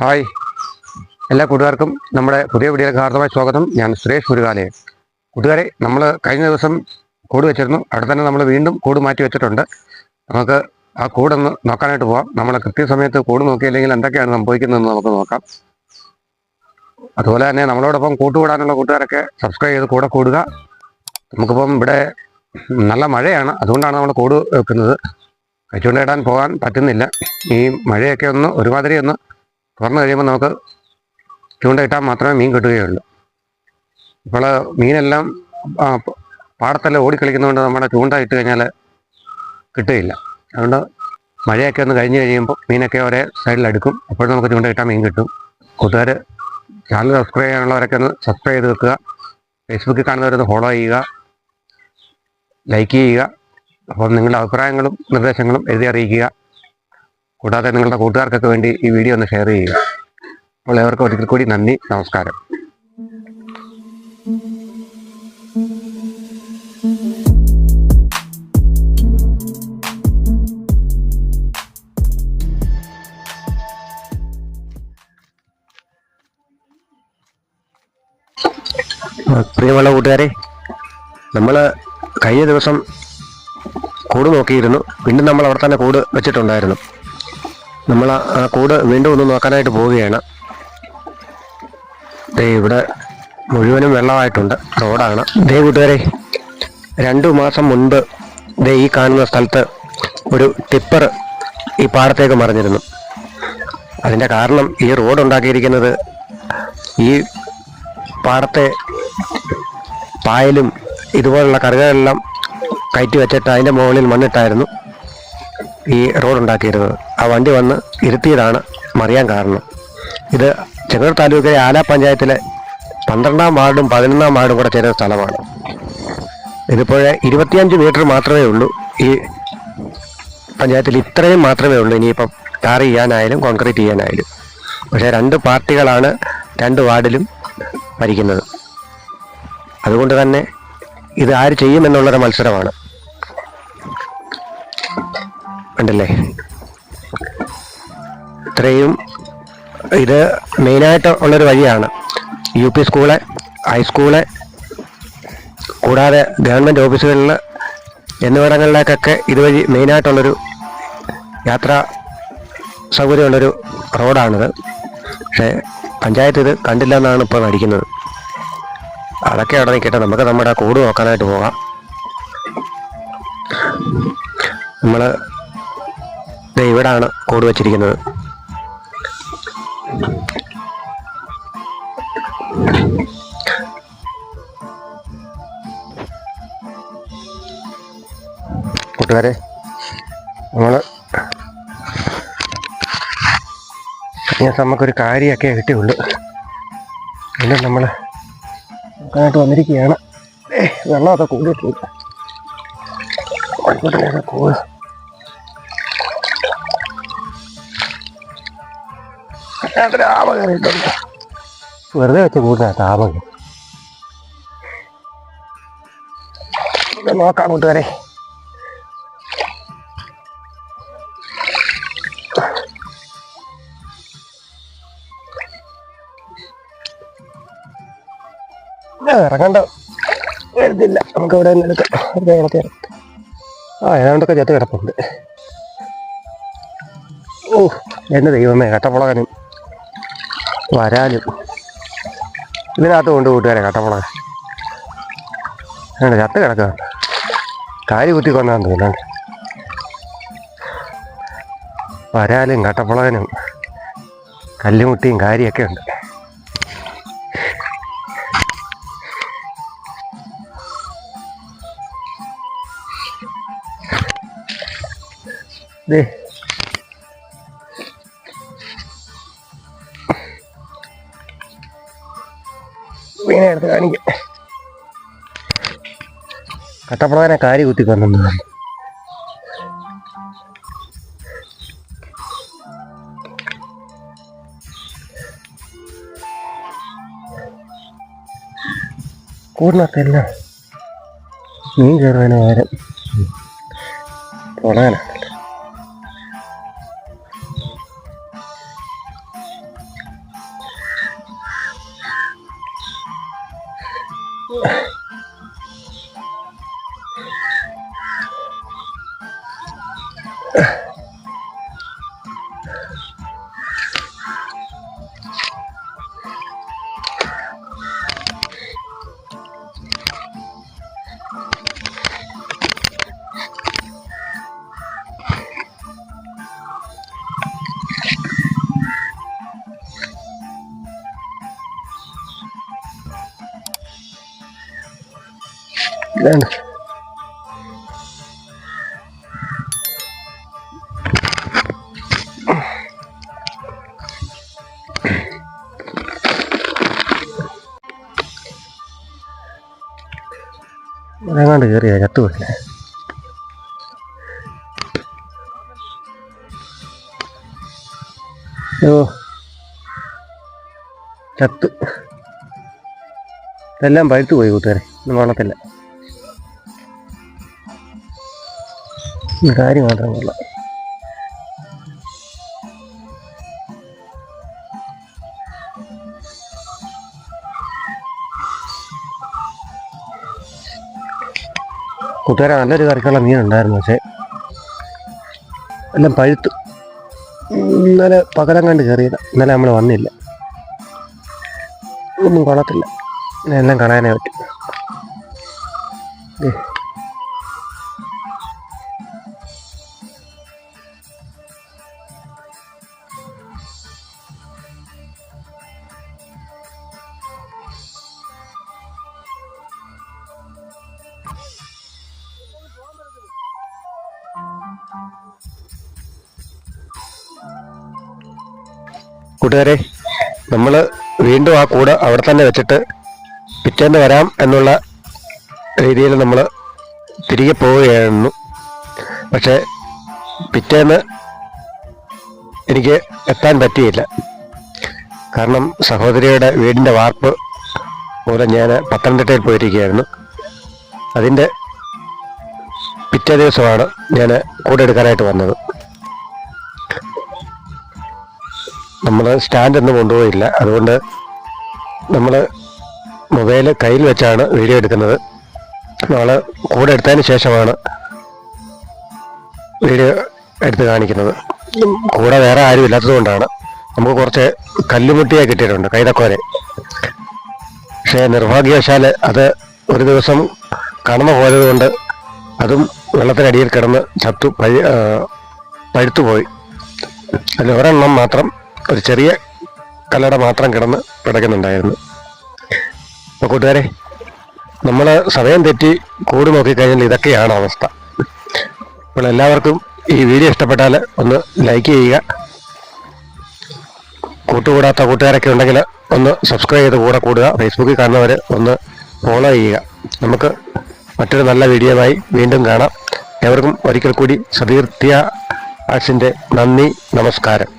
Hi എല്ലാ കൂട്ടുകാർക്കും നമ്മുടെ പുതിയ വീഡിയോയിലേക്ക് ഹാർദമായ സ്വാഗതം. ഞാൻ സുരേഷ് മുരുകാലയൻ കൂട്ടുകാരെ നമ്മൾ കഴിഞ്ഞ ദിവസം കൂട് വെച്ചിരുന്നു. അവിടെ തന്നെ നമ്മൾ വീണ്ടും കൂട് മാറ്റി വെച്ചിട്ടുണ്ട്. നമുക്ക് ആ കൂടൊന്ന് നോക്കാനായിട്ട് പോവാം. നമ്മൾ കൃത്യസമയത്ത് കൂട് നോക്കിയില്ലെങ്കിൽ എന്തൊക്കെയാണ് സംഭവിക്കുന്നതെന്ന് നമുക്ക് നോക്കാം. അതുപോലെ തന്നെ നമ്മളോടൊപ്പം കൂട്ടുകൂടാനുള്ള കൂട്ടുകാരൊക്കെ സബ്സ്ക്രൈബ് ചെയ്ത് കൂടെ കൂടുക. നമുക്കിപ്പം ഇവിടെ നല്ല മഴയാണ്. അതുകൊണ്ടാണ് നമ്മൾ കൂട് വെക്കുന്നത്. കച്ചുകൊണ്ടിടാൻ പോകാൻ പറ്റുന്നില്ല. ഈ മഴയൊക്കെ ഒന്ന് ഒരുമാതിരി ഒന്ന് തുറന്നു കഴിയുമ്പോൾ നമുക്ക് ചൂണ്ടയിട്ടാൽ മാത്രമേ മീൻ കിട്ടുകയുള്ളൂ. ഇപ്പോൾ മീനെല്ലാം പാടത്തെല്ലാം ഓടിക്കളിക്കുന്നതുകൊണ്ട് നമ്മുടെ ചൂണ്ട ഇട്ട് കഴിഞ്ഞാൽ കിട്ടുകയില്ല. അതുകൊണ്ട് മഴയൊക്കെ ഒന്ന് കഴിഞ്ഞ് കഴിയുമ്പോൾ മീനൊക്കെ ഒരേ സൈഡിൽ അടുക്കും. അപ്പോൾ നമുക്ക് ചൂണ്ട ഇട്ടാൽ മീൻ കിട്ടും. കൂട്ടുകാർ ചാനൽ സബ്സ്ക്രൈബ് ചെയ്യാനുള്ളവരൊക്കെ ഒന്ന് സബ്സ്ക്രൈബ് ചെയ്ത് വെക്കുക. ഫേസ്ബുക്കിൽ കാണുന്നവരൊന്ന് ഫോളോ ചെയ്യുക. ലൈക്ക് ചെയ്യുക. അപ്പം നിങ്ങളുടെ അഭിപ്രായങ്ങളും നിർദ്ദേശങ്ങളും എഴുതി അറിയിക്കുക. കൂടാതെ നിങ്ങളുടെ കൂട്ടുകാർക്കൊക്കെ വേണ്ടി ഈ വീഡിയോ ഒന്ന് ഷെയർ ചെയ്യുക. അപ്പോൾ ഏവർക്കും ഒരിക്കൽ കൂടി നന്ദി നമസ്കാരം. പ്രിയമുള്ള കൂട്ടുകാരെ നമ്മൾ കഴിഞ്ഞ ദിവസം കൂട് നോക്കിയിരുന്നു. വീണ്ടും നമ്മൾ അവിടെ തന്നെ കൂട് വെച്ചിട്ടുണ്ടായിരുന്നു. നമ്മൾ ആ- കൂട് വീണ്ടും ഒന്ന് നോക്കാനായിട്ട് പോവുകയാണ്. ദേ ഇവിടെ മുഴുവനും വെള്ളമായിട്ടുണ്ട്. റോഡാണ് ദേ കൂട്ടുകാരെ രണ്ടു മാസം മുൻപ് ദേ ഈ കാണുന്ന സ്ഥലത്ത് ഒരു ടിപ്പർ ഈ പാടത്തേക്ക് മറിഞ്ഞിരുന്നു. അതിന്റെ കാരണം ഈ റോഡ് ഉണ്ടാക്കിയിരിക്കുന്നത് ഈ പാടത്തെ പായലും ഇതുപോലുള്ള കറുകളെല്ലാം കയറ്റി വെച്ചിട്ട് അതിന്റെ മുകളിൽ മണ്ണിട്ടായിരുന്നു ഈ റോഡ് ഉണ്ടാക്കിയിരുന്നത് ആ വണ്ടി വന്ന് ഇരുത്തിയതാണ് മറിയാൻ കാരണം. ഇത് ചെങ്ങന്നൂർ താലൂക്കിലെ ആല പഞ്ചായത്തിലെ പന്ത്രണ്ടാം വാർഡും പതിനൊന്നാം വാർഡും കൂടെ ചേരുന്ന സ്ഥലമാണ്. ഇതിപ്പോൾ ഇരുപത്തിയഞ്ച് മീറ്റർ മാത്രമേ ഉള്ളൂ ഈ പഞ്ചായത്തിൽ ഇത്രയും മാത്രമേ ഉള്ളൂ. ഇനിയിപ്പം ടാർ ചെയ്യാനായാലും കോൺക്രീറ്റ് ചെയ്യാനായാലും. പക്ഷേ രണ്ട് പാർട്ടികളാണ് രണ്ട് വാർഡിലും ഭരിക്കുന്നത്. അതുകൊണ്ട് തന്നെ ഇത് ആര് ചെയ്യുമെന്നുള്ളൊരു മത്സരമാണ്. ഉണ്ടല്ലേ ഇത്രയും ഇത് മെയിനായിട്ട് ഉള്ളൊരു വഴിയാണ് U P school high school government government ഓഫീസുകളിൽ എന്നിവിടങ്ങളിലേക്കൊക്കെ ഇതുവഴി മെയിനായിട്ടുള്ളൊരു യാത്രാ സൗകര്യമുള്ളൊരു റോഡാണിത്. പക്ഷേ പഞ്ചായത്ത് ഇത് കണ്ടില്ല എന്നാണ് ഇപ്പോൾ നടിക്കുന്നത്. അതൊക്കെ അവിടെ നിൽക്കട്ടെ നമുക്ക് നമ്മുടെ കൂട് നോക്കാനായിട്ട് പോകാം. നമ്മൾ ഇവിടാണ് കൂട് വെച്ചിരിക്കുന്നത്. കൂട്ടുകാരെ നമ്മൾ കഴിഞ്ഞ നമുക്കൊരു കാര്യമൊക്കെ കിട്ടിയുള്ളൂ. പിന്നെ നമ്മൾ നോക്കാനായിട്ട് വന്നിരിക്കുകയാണ്. വെള്ളമൊക്കെ കൂടിയിട്ടില്ല ആയിക്കോട്ടെ കൂട് അതിനകത്ത് ആമ കയറിയിട്ടുണ്ട് വെറുതെ വെച്ച് കൂടിനകത്ത് ആമ നോക്കാം കൂട്ടുകാരെ ഇറങ്ങണ്ട. വരുന്നില്ല. നമുക്ക് ഇവിടെ തന്നെ എടുക്കാം. വെറുതെ ഇറക്കാം. ആ ഏതാണ്ടൊക്കെ ചേർത്ത് കിടപ്പുണ്ട്. ഓ എന്റെ ദൈവമേ കട്ടപ്പുളകനും വരാലും ഇതിനകത്ത് കൊണ്ട് കൂട്ടുകാരെ കട്ടപ്പുളകൻ. വേണ്ട ചത്ത് കിടക്കുക കാരി കുത്തി തോന്നുന്നുണ്ട് വരാലും കട്ടപ്പുളകനും കല്ലുമുട്ടിയും കാരിയൊക്കെ ഉണ്ട്. ദേ. വീണ എടുത്ത് കാണിക്കാം. കാരി കുത്തി കൊന്നു കൂടിനകത്തെല്ലാം മീൻ കയറാനും ആരും പുളകനാണല്ലോ Ayan. എങ്ങാണ്ട് കയറിയ ചത്തുപോയില്ലേ ഓ. ചത്ത്. ഇതെല്ലാം പഴുത്തു പോയി കൂട്ടുകാരെ. ഒന്നും വളർത്തില്ല കാര്യം മാത്രം കൊള്ളാം കൂട്ടുകാരെ നല്ലൊരു കറിക്കുള്ള മീനുണ്ടായിരുന്നു പക്ഷേ എല്ലാം പഴുത്തു. ഇന്നലെ പകരം കണ്ട് കയറിയില്ല ഇന്നലെ നമ്മൾ വന്നില്ല. ഒന്നും കൊള്ളത്തില്ല. എല്ലാം കാണാനേ പറ്റും. കൂട്ടുകാരെ നമ്മൾ വീണ്ടും ആ കൂട് അവിടെ തന്നെ വെച്ചിട്ട് പിറ്റേന്ന് വരാം എന്നുള്ള രീതിയിൽ നമ്മൾ തിരികെ പോവുകയായിരുന്നു. പക്ഷേ പിറ്റേന്ന് എനിക്ക് എത്താൻ പറ്റിയില്ല. കാരണം സഹോദരിയുടെ വീടിന്റെ വാർപ്പ് മൂലം ഞാൻ പത്തനംതിട്ടയിൽ പോയിരിക്കുകയായിരുന്നു. അതിന്റെ പിറ്റേ ദിവസമാണ് ഞാൻ കൂടെ എടുക്കാനായിട്ട് വന്നത്. നമ്മൾ സ്റ്റാൻഡ് ഒന്നും കൊണ്ടുപോയില്ല. അതുകൊണ്ട് നമ്മൾ മൊബൈൽ കയ്യിൽ വെച്ചാണ് വീഡിയോ എടുക്കുന്നത്. നമ്മൾ കൂടെ എടുത്തതിന് ശേഷമാണ് വീഡിയോ എടുത്ത് കാണിക്കുന്നത്. കൂടെ വേറെ ആരും ഇല്ലാത്തതുകൊണ്ടാണ് നമുക്ക് കുറച്ച് കല്ലുമുട്ടിയെ കിട്ടിയിട്ടുണ്ട് കൈതക്കോരെ പക്ഷേ നിർഭാഗ്യവശാൽ അത് ഒരു ദിവസം കടന്നു പോയതുകൊണ്ട് അതും വെള്ളത്തിനടിയിൽ കിടന്ന് ചത്തു പഴുത്തുപോയി. അതിൽ ഒരെണ്ണം മാത്രം ഒരു ചെറിയ കല്ലട മാത്രം കിടന്ന് പിടയ്ക്കുന്നുണ്ടായിരുന്നു. അപ്പോൾ കൂട്ടുകാരെ നമ്മൾ സമയം തെറ്റി കൂട് നോക്കിക്കഴിഞ്ഞാൽ ഇതൊക്കെയാണ് അവസ്ഥ. അപ്പോൾ എല്ലാവർക്കും ഈ വീഡിയോ ഇഷ്ടപ്പെട്ടാൽ ഒന്ന് ലൈക്ക് ചെയ്യുക. കൂട്ടുകൂടാത്ത കൂട്ടുകാരൊക്കെ ഉണ്ടെങ്കിൽ ഒന്ന് സബ്സ്ക്രൈബ് ചെയ്ത് കൂടെ കൂടുക. ഫേസ്ബുക്കിൽ കാണുന്നവർ ഒന്ന് ഫോളോ ചെയ്യുക. നമുക്ക് മറ്റൊരു നല്ല വീഡിയോയുമായി വീണ്ടും കാണാം. എവർക്കും ഒരിക്കൽ കൂടി സതീർത്തിയ ആർട്സിന്റെ നന്ദി നമസ്കാരം.